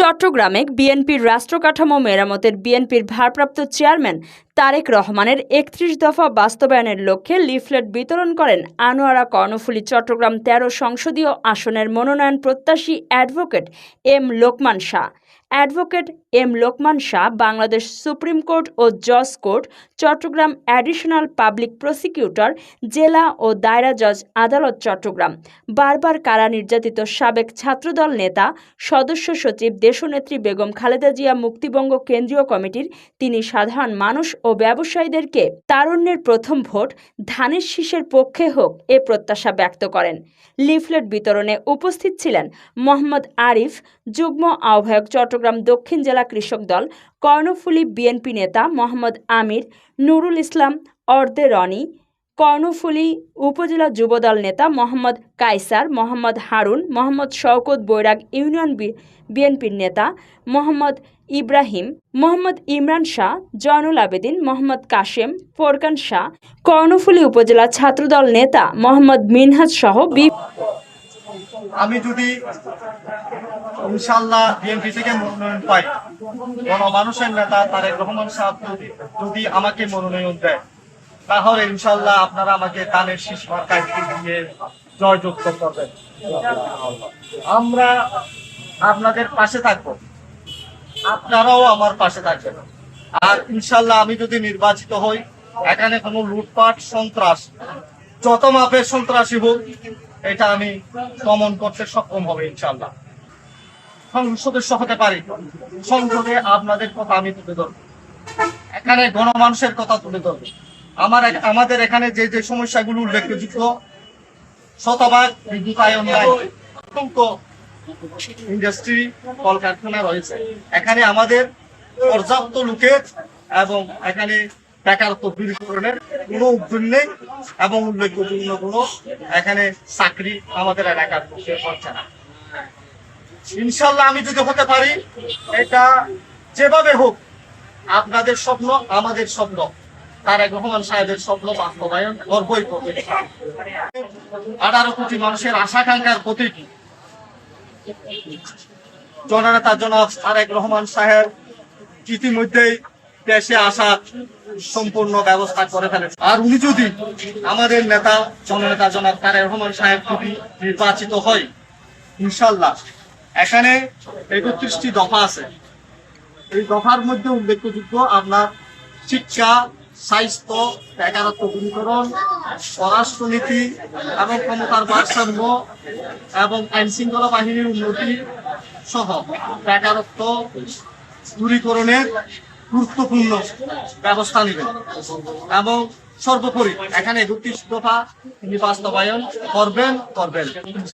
চট্টগ্রামে বিএনপির রাষ্ট্রকাঠামো মেরামতের বিএনপির ভারপ্রাপ্ত চেয়ারম্যান তারেক রহমানের একত্রিশ দফা বাস্তবায়নের লক্ষ্যে লিফলেট বিতরণ করেন আনোয়ারা কর্ণফুলী, চট্টগ্রাম তেরো সংসদীয় আসনের মনোনয়ন প্রত্যাশী advocate M Lokman Shah. Advocate M Lokman Shah Bangladesh supreme court ও জজ court, Chattogram additional public prosecutor, জেলা ও দায়রা জজ আদালত, চট্টগ্রাম। বারবার কারা নির্যাতিত সাবেক ছাত্রদল নেতা, সদস্য সচিব দেশনেত্রী বেগম খালেদা জিয়া মুক্তিবঙ্গ কেন্দ্রীয় কমিটির, তিনি সাধারণ মানুষ ও ব্যবসায়ীদেরকে তারুণ্যের প্রথম ভোট ধানের শীষের পক্ষে হোক এ প্রত্যাশা ব্যক্ত করেন। লিফলেট বিতরণে উপস্থিত ছিলেন মোহাম্মদ আরিফ, যুগ্ম আহ্বায়ক চট্টগ্রাম দক্ষিণ জেলা কৃষক দল, কর্ণফুলী বিএনপি নেতা মোহাম্মদ আমির, নুরুল ইসলাম, অর্দে রনি কর্ণফুলী উপজেলা যুবদল নেতা মোহাম্মদ কাইসার মোহাম্মদ হারুন, মোহাম্মদ শওকত বৈরাগ ইউনিয়ন বিএনপির নেতা মোহাম্মদ ইব্রাহিম, মোহাম্মদ ইমরান শাহ, জয়নুল আবেদিন, মোহাম্মদ কাশেম, ফোরকান শাহ, কর্ণফুলী উপজেলা ছাত্রদল নেতা মোহাম্মদ মিনহাজ সহ আমি যদি ইনশাল্লাহ বিএনপি থেকে মনোনয়ন পাই গণমানুষের নেতা তারেক রহমান সাহেব যদি আমাকে মনোনয়ন দেয় তাহলে ইনশাল্লাহ আপনারা আমাকে দানের শীষ মার্কায় দিয়ে জয়যুক্ত করবেন। আমরা আপনাদের পাশে থাকব। আপনারাও আমার পাশে থাকবেন। আর ইনশাল্লাহ আমি যদি নির্বাচিত হই, এখানে কোনো লুটপাট, সন্ত্রাস, যত মাপের সন্ত্রাসী হোক, এটা আমি দমন করতে সক্ষম হবে ইনশাল্লাহ। সদস্য হতে পারি। সংসদে আপনাদের কথা আমি তুলে ধরব। এখানে গণমানুষের কথা তুলে ধরব। আমার আমাদের এখানে যে যে সমস্যাগুলো উল্লেখযোগ্য, শতভাগ বিদ্যুতায়ন ইন্ডাস্ট্রি কলকারখানা রয়েছে। এখানে আমাদের পর্যাপ্ত লোকের এবং এখানে বেকারত্ব দূরীকরণের কোনো উদ্যোগ নেই এবং উল্লেখযোগ্য কোনো এখানে চাকরি আমাদের এলাকার মধ্যে হচ্ছে না। ইনশাল্লাহ আমি যদি হতে পারি, এটা যেভাবে হোক, আপনাদের স্বপ্ন, আমাদের স্বপ্ন। তারেক রহমান সাহেবের স্বপ্ন বাস্তবায়ন করবই করবে। আঠারো কোটি মানুষের আশাকাঙ্ক্ষার প্রতীক। জননেতা জনাব তারেক রহমান সাহেব ইতিমধ্যেই দেশে আসার সম্পূর্ণ ব্যবস্থা করে ফেলেছে। আর উনি যদি আমাদের নেতা, জননেতা জনক তারেক রহমান সাহেব যদি নির্বাচিত হয় ইনশাল্লাহ এখানে একত্রিশটি দফা আছে। এই দফার মধ্যে উল্লেখযোগ্য আপনার শিক্ষা স্বাস্থ্য বেকারত্ব দূরীকরণ, পররাষ্ট্রনীতি এবং ক্ষমতার ভারসাম্য এবং আইন শৃঙ্খলা বাহিনীর উন্নতি সহ বেকারত্ব দূরীকরণের গুরুত্বপূর্ণ ব্যবস্থা নেবেন। এবং সর্বোপরি এখানে একত্রিশ দফা তিনি বাস্তবায়ন করবেন করবেন।